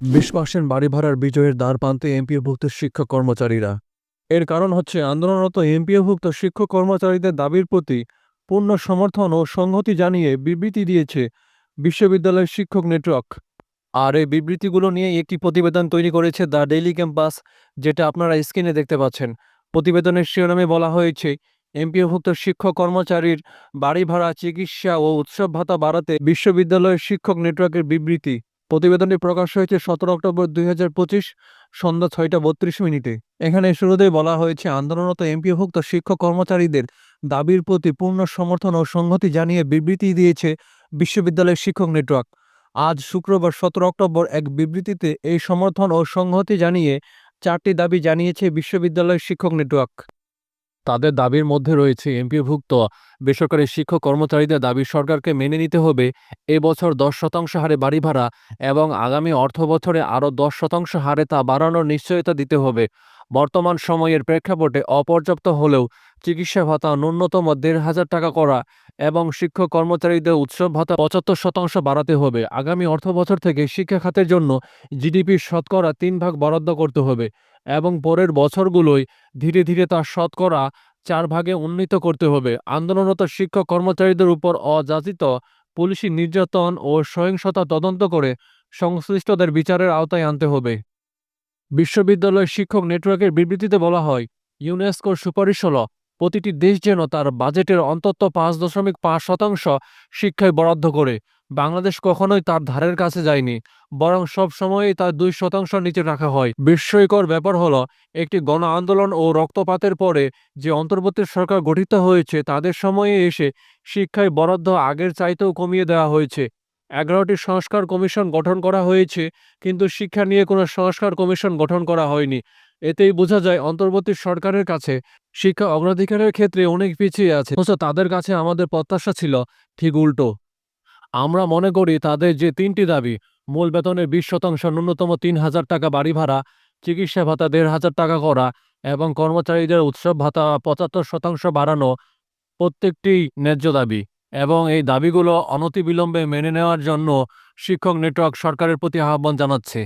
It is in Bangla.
বিশ পার্সেন্ট বাড়ি ভাড়ার বিজয়ের দ্বার প্রান্তে এমপিওভুক্ত শিক্ষক কর্মচারীরা। এর কারণ হচ্ছে, আন্দোলনরত এমপিওভুক্ত শিক্ষক কর্মচারীদের দাবির প্রতি পূর্ণ সমর্থন ও সংহতি জানিয়ে বিবৃতি দিয়েছে বিশ্ববিদ্যালয়ের শিক্ষক নেটওয়ার্ক। আর এই বিবৃতিগুলো নিয়ে একটি প্রতিবেদন তৈরি করেছে দ্য ডেইলি ক্যাম্পাস, যেটা আপনারা স্ক্রিনে দেখতে পাচ্ছেন। প্রতিবেদনের শিরোনামে বলা হয়েছে, এমপিওভুক্ত শিক্ষক কর্মচারীর বাড়ি ভাড়া চিকিৎসা ও উৎসব ভাতা বাড়াতে বিশ্ববিদ্যালয়ের শিক্ষক নেটওয়ার্কের বিবৃতি। প্রতিবেদনটি প্রকাশ হয়েছে সতেরো অক্টোবর দুই হাজার পঁচিশ সন্ধ্যা ছয়টা বত্রিশ মিনিটে। এখানে শুরুতেই বলা হয়েছে, আন্দোলনরত এমপিওভুক্ত শিক্ষক কর্মচারীদের দাবির প্রতি পূর্ণ সমর্থন ও সংহতি জানিয়ে বিবৃতি দিয়েছে বিশ্ববিদ্যালয়ের শিক্ষক নেটওয়ার্ক। আজ শুক্রবার সতেরো অক্টোবর এক বিবৃতিতে এই সমর্থন ও সংহতি জানিয়ে চারটি দাবি জানিয়েছে বিশ্ববিদ্যালয়ের শিক্ষক নেটওয়ার্ক। তাদের দাবির মধ্যে রয়েছে এমপিভুক্ত বেসরকারি শিক্ষক কর্মচারীদের দাবি, সরকারকে মেনে নিতে হবে এবছর দশ শতাংশ হারে বাড়ি ভাড়া এবং আগামী অর্থ বছরে আরও দশ শতাংশ হারে তা বাড়ানোর নিশ্চয়তা দিতে হবে। বর্তমান সময়ের প্রেক্ষাপটে অপর্যাপ্ত হলেও চিকিৎসা ভাতা ন্যূনতম দেড় হাজার টাকা করা এবং শিক্ষক কর্মচারীদের উৎসব ভাতা পঁচাত্তর শতাংশ বাড়াতে হবে। আগামী অর্থ বছর থেকে শিক্ষা খাতের জন্য জিডিপির শতকরা তিন ভাগ বরাদ্দ করতে হবে এবং পরের বছরগুলোয় ধীরে ধীরে তা শতকরা চার ভাগে উন্নীত করতে হবে। আন্দোলনরত শিক্ষক কর্মচারীদের উপর অযাচিত পুলিশি নির্যাতন ও সহিংসতা তদন্ত করে সংশ্লিষ্টদের বিচারের আওতায় আনতে হবে। বিশ্ববিদ্যালয় শিক্ষক নেটওয়ার্কের বিবৃতিতে বলা হয়, ইউনেস্কোর সুপারিশ হল প্রতিটি দেশ যেন তার বাজেটের অন্তত পাঁচ দশমিক পাঁচ শতাংশ শিক্ষায় বরাদ্দ করে। বাংলাদেশ কখনোই তার ধারের কাছে যায়নি, বরং সব সময়ই তার দুই শতাংশ নিচে রাখা হয়। বিস্ময়কর ব্যাপার হলো, একটি গণ আন্দোলন ও রক্তপাতের পরে যে অন্তর্বর্তী সরকার গঠিত হয়েছে, তাদের সময়ে এসে শিক্ষায় বরাদ্দ আগের চাইতেও কমিয়ে দেওয়া হয়েছে। এগারোটি সংস্কার কমিশন গঠন করা হয়েছে, কিন্তু শিক্ষা নিয়ে কোনো সংস্কার কমিশন গঠন করা হয়নি। এতেই বোঝা যায় অন্তর্বর্তী সরকারের কাছে শিক্ষা অগ্রাধিকারের ক্ষেত্রে অনেক পিছিয়ে আছে। অথচ তাদের কাছে আমাদের প্রত্যাশা ছিল ঠিক উল্টো। আমরা মনে করি তাদের যে তিনটি দাবি, মূল বেতনের বিশ শতাংশ, ন্যূনতম তিন হাজার টাকা বাড়ি ভাড়া, চিকিৎসা ভাতা দেড় হাজার টাকা করা এবং কর্মচারীদের উৎসব ভাতা পঁচাত্তর শতাংশ বাড়ানো প্রত্যেকটি ন্যায্য দাবি এবং এই দাবিগুলো অনতিবিলম্বে মেনে নেওয়ার জন্য শিক্ষক নেটওয়ার্ক সরকারের প্রতি আহ্বান জানাচ্ছে।